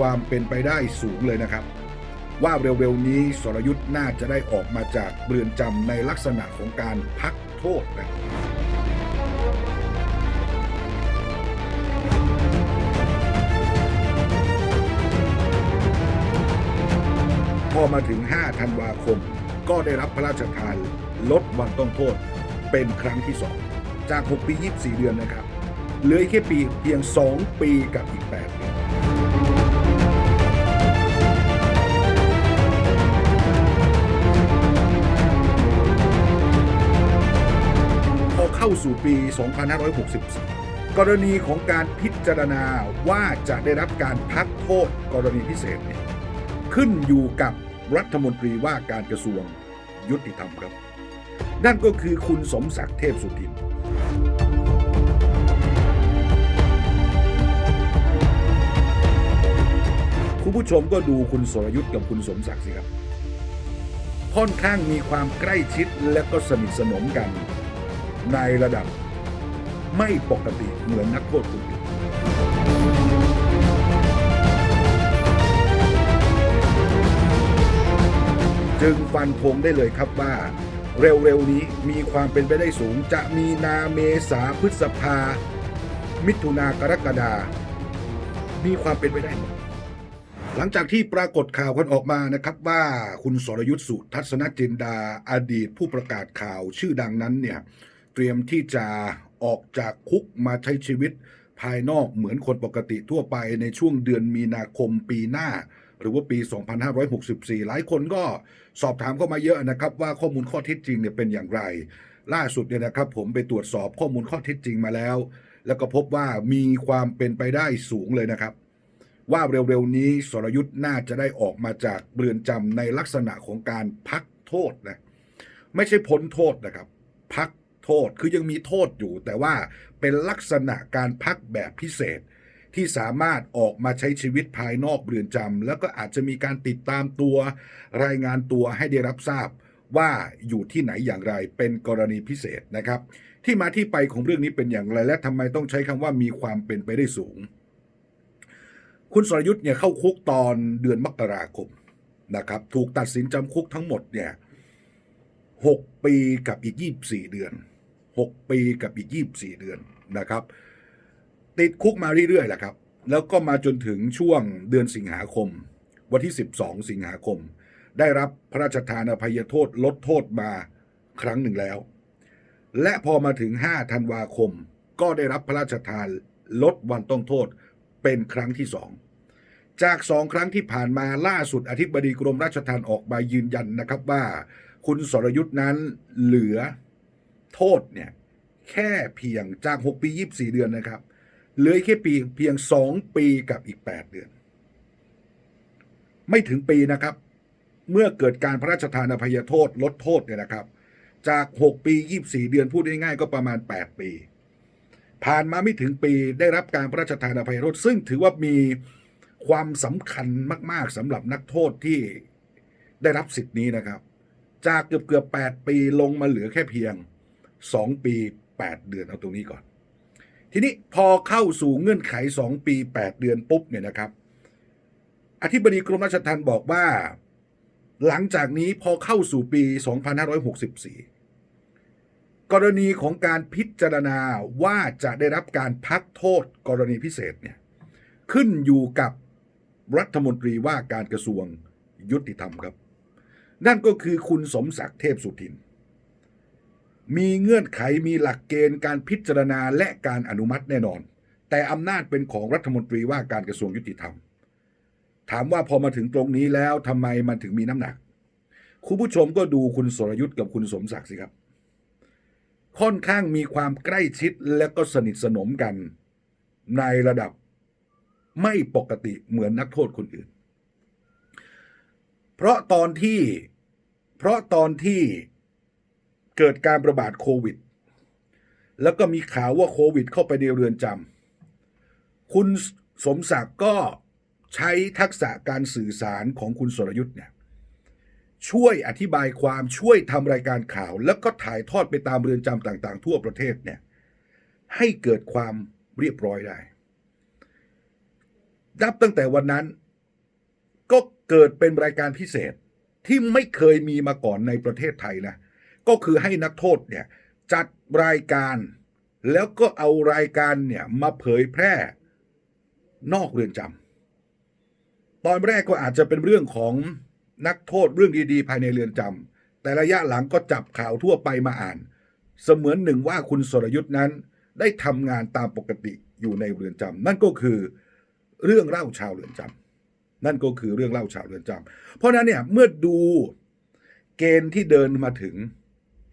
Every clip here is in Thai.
ความเป็นไปได้สูงเลยนะครับ ว่าเร็วๆนี้สรยุทธ์น่าจะได้ออกมาจากเรือนจำในลักษณะของการพักโทษนะพอมาถึง 5 ธันวาคม ก็ได้รับพระราชทานลดวันต้องโทษเป็นครั้งที่ 2 จาก 6 ปี 24 เดือนนะครับ เหลือแค่ปีเพียง 2 ปีกับอีก8เดือน เข้าสู่ปี 2564กรณีของการพิจารณาว่าจะได้รับการพักโทษกรณีพิเศษเนี่ยขึ้นอยู่กับรัฐมนตรีว่าการกระทรวงยุติธรรมครับ นั่นก็คือคุณสมศักดิ์เทพสุทิน คุณผู้ชมก็ดูคุณสรยุทธ์กับคุณสมศักดิ์สิครับ ค่อนข้างมีความใกล้ชิดและก็สนิทสนมกัน ในระดับไม่ปกติเหมือนนักโทษคนอื่นจึงฟันธงได้เลยครับว่า เร็วๆนี้มีความเป็นไปได้สูง จะมีนาเมษาพฤษภา มิถุนากรกฎามีความเป็นไปได้ หลังจากที่ปรากฏข่าวกันออกมานะครับว่าคุณสรยุทธ์สุทัศนจินดาอดีตผู้ประกาศข่าวชื่อดังนั้นเนี่ย รียมที่จะออกจากคุกมาใช้ชีวิต ภายนอกเหมือนคนปกติทั่วไปในช่วงเดือนมีนาคมปีหน้า หรือว่าปี 2564 หลายคนก็สอบถามเข้ามาเยอะนะครับว่าข้อมูลข้อเท็จจริงเนี่ยเป็นอย่างไร ล่าสุดเนี่ยนะครับผมไปตรวจสอบข้อมูลข้อเท็จจริงมาแล้ว แล้วก็พบว่ามีความเป็นไปได้สูงเลยนะครับว่าเร็วๆนี้สรยุทธ์น่าจะได้ออกมาจากเรือนจำในลักษณะของการพักโทษนะไม่ใช่พ้นโทษนะครับ พัก โทษคือยังมีโทษอยู่ แต่ว่าเป็นลักษณะการพักแบบพิเศษ ที่สามารถออกมาใช้ชีวิตภายนอกเรือนจำแล้วก็อาจจะมีการติดตามตัว รายงานตัวให้ได้รับทราบว่าอยู่ที่ไหนอย่างไรเป็นกรณีพิเศษนะครับ ที่มาที่ไปของเรื่องนี้เป็นอย่างไร และทำไมต้องใช้คำว่ามีความเป็นไปได้สูง คุณสรยุทธ์เนี่ยเข้าคุกตอนเดือนมกราคมนะครับ ถูกตัดสินจำคุกทั้งหมดเนี่ยหกปีกับอีกยี่บสี่เดือน หกปีกับอีกยี่บสี่เดือนนะครับ ติดคุกมาเรื่อยๆแหละครับ แล้วก็มาจนถึงช่วงเดือนสิงหาคม วันที่ 12 สิงหาคม ได้รับพระราชทานอภัยโทษลดโทษมาครั้งหนึ่งแล้ว และพอมาถึง 5 ธันวาคม ก็ได้รับพระราชทานลดวันต้องโทษเป็นครั้งที่สองจากสองครั้งที่ผ่านมาล่าสุดอธิบดีกรมราชทัณฑ์ออกมายืนยันนะครับว่า คุณสรยุทธ์นั้นเหลือ โทษเนี่ย แค่เพียงจาก 6 ปี 24 เดือนนะครับเหลือแค่ปีเพียง 2 ปีกับอีก 8 เดือน ไม่ถึงปีนะครับ เมื่อเกิดการพระราชทานอภัยโทษลดโทษเนี่ยนะครับ จาก 6 ปี 24 เดือนพูดง่ายๆก็ประมาณ 8 ปี ผ่านมาไม่ถึงปีได้รับการพระราชทานอภัยโทษ ซึ่งถือว่ามีความสำคัญมาก ๆสำหรับนักโทษที่ได้รับสิทธินี้นะครับ จากเกือบเกือบ8ปีลงมาเหลือแค่เพียง 2 ปี 8 เดือนเอาตรงนี้ก่อน ทีนี้พอเข้าสู่เงื่อนไข 2 ปี 8 เดือนปุ๊บเนี่ยนะครับ อธิบดีกรมราชทัณฑ์บอกว่า หลังจากนี้พอเข้าสู่ปี 2564 กรณีของการพิจารณาว่าจะได้รับการพักโทษกรณีพิเศษเนี่ยขึ้นอยู่กับรัฐมนตรีว่าการกระทรวงยุติธรรมครับ นั่นก็คือคุณสมศักดิ์เทพสุทิน มีเงื่อนไขมีหลักเกณฑ์การพิจารณาและการอนุมัติแน่นอน แต่อำนาจเป็นของรัฐมนตรีว่าการกระทรวงยุติธรรม ถามว่าพอมาถึงตรงนี้แล้วทำไมมันถึงมีน้ำหนัก คุณผู้ชมก็ดูคุณสรยุทธ์กับคุณสมศักดิ์สิครับ ค่อนข้างมีความใกล้ชิดและก็สนิทสนมกันในระดับไม่ปกติเหมือนนักโทษคนอื่น เพราะตอนที่ เพราะตอนที่ เกิดการระบาดโควิด แล้วก็มีข่าวว่าโควิด เข้าไปในเรือนจำคุณสมศักดิ์ก็ใช้ทักษะการสื่อสารของคุณสรยุทธ์เนี่ยช่วยอธิบายความช่วยทำรายการข่าว แล้วก็ถ่ายทอดไปตามเรือนจำต่าง ๆ ทั่วประเทศเนี่ยให้เกิดความเรียบร้อยได้นับตั้งแต่วันนั้น ก็เกิดเป็นรายการพิเศษที่ไม่เคยมีมาก่อนในประเทศไทยนะ ก็คือให้นักโทษเนี่ยจัดรายการแล้วก็เอารายการเนี่ยมาเผยแพร่นอกเรือนจำตอนแรกก็อาจจะเป็นเรื่องของนักโทษเรื่องดีๆ ภายในเรือนจำแต่ระยะหลังก็จับข่าวทั่วไปมาอ่าน เสมือนหนึ่งว่าคุณสรยุทธ์นั้นได้ทำงานตามปกติอยู่ในเรือนจำนั่นก็คือเรื่องเล่าชาวเรือนจำนั่นก็คือเรื่องเล่าชาวเรือนจำเพราะฉะนั้นเนี่ยเมื่อดูเกณฑ์ที่เดินมาถึง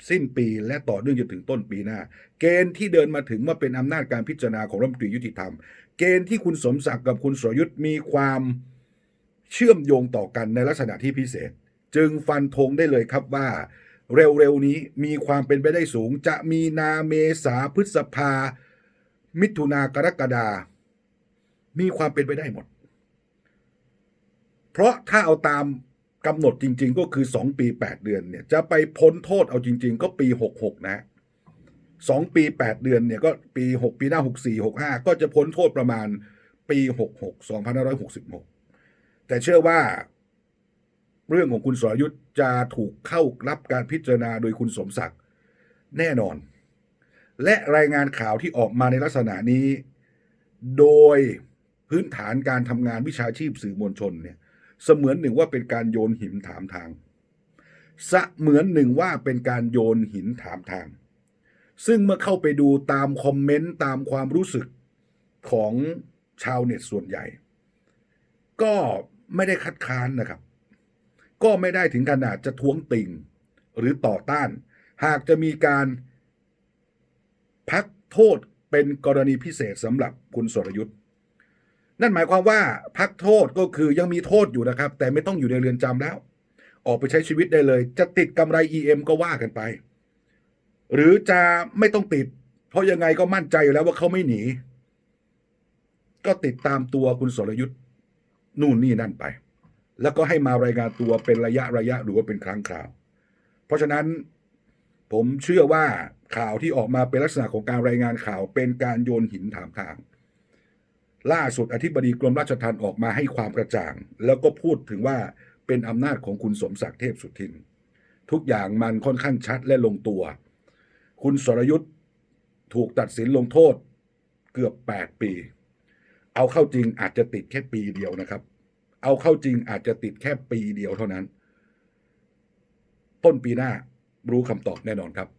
สิ้นปีและต่อเนื่องจนถึงต้นปีหน้า เกณฑ์ที่เดินมาถึงว่าเป็นอำนาจการพิจารณาของรัฐมนตรียุติธรรม เกณฑ์ที่คุณสมศักดิ์กับคุณสรยุทธ์มีความเชื่อมโยงต่อกันในลักษณะที่พิเศษ จึงฟันธงได้เลยครับว่า เร็วๆนี้มีความเป็นไปได้สูง จะมีนาเมษาพฤษภา มิถุนากรกฎามีความเป็นไปได้หมด เพราะถ้าเอาตาม กำหนดจริง ๆ ก็คือ 2 ปี 8 เดือนเนี่ยจะไปพ้นโทษเอาจริง ๆ ก็ปี 66 นะ2ปี 8 เดือนเนี่ยก็ปี 6 ปีหน้า 64 65 ก็จะพ้นโทษประมาณปี 66 2566 แต่เชื่อว่าเรื่องของคุณสรยุทธ์จะถูกเข้ารับการพิจารณาโดยคุณสมศักดิ์แน่นอน และรายงานข่าวที่ออกมาในลักษณะนี้ โดยพื้นฐานการทำงานวิชาชีพสื่อมวลชนเนี่ย เสมือนหนึ่งว่าเป็นการโยนหินถามทางเสมือนหนึ่งว่าเป็นการโยนหินถามทาง ซึ่งเมื่อเข้าไปดูตามคอมเมนต์ตามความรู้สึกของชาวเน็ตส่วนใหญ่ ก็ไม่ได้คัดค้านนะครับ ก็ไม่ได้ถึงขนาดจะท้วงติงหรือต่อต้าน หากจะมีการพักโทษเป็นกรณีพิเศษสำหรับคุณสรยุทธ์ นั่นหมายความว่าพักโทษก็คือยังมีโทษอยู่นะครับ แต่ไม่ต้องอยู่ในเรือนจำแล้ว ออกไปใช้ชีวิตได้เลย จะติดกำไร EM ก็ว่ากันไป หรือจะไม่ต้องติด เพราะยังไงก็มั่นใจอยู่แล้วว่าเขาไม่หนี ก็ติดตามตัวคุณสรยุทธ์นู่นนี่นั่นไป แล้วก็ให้มารายงานตัวเป็นระยะระยะหรือว่าเป็นครั้งคราว เพราะฉะนั้นผมเชื่อว่าข่าวที่ออกมาเป็นลักษณะของการรายงานข่าวเป็นการโยนหินถามทาง ล่าสุดอธิบดีกรมราชทัณฑ์ออกมาให้ความกระจ่าง แล้วก็พูดถึงว่าเป็นอำนาจของคุณสมศักดิ์เทพสุทิน ทุกอย่างมันค่อนข้างชัดและลงตัว คุณสรยุทธ์ถูกตัดสินลงโทษเกือบ 8 ปี เอาเข้าจริงอาจจะติดแค่ปีเดียวนะครับ เอาเข้าจริงอาจจะติดแค่ปีเดียวเท่านั้น ต้นปีหน้ารู้คำตอบแน่นอนครับ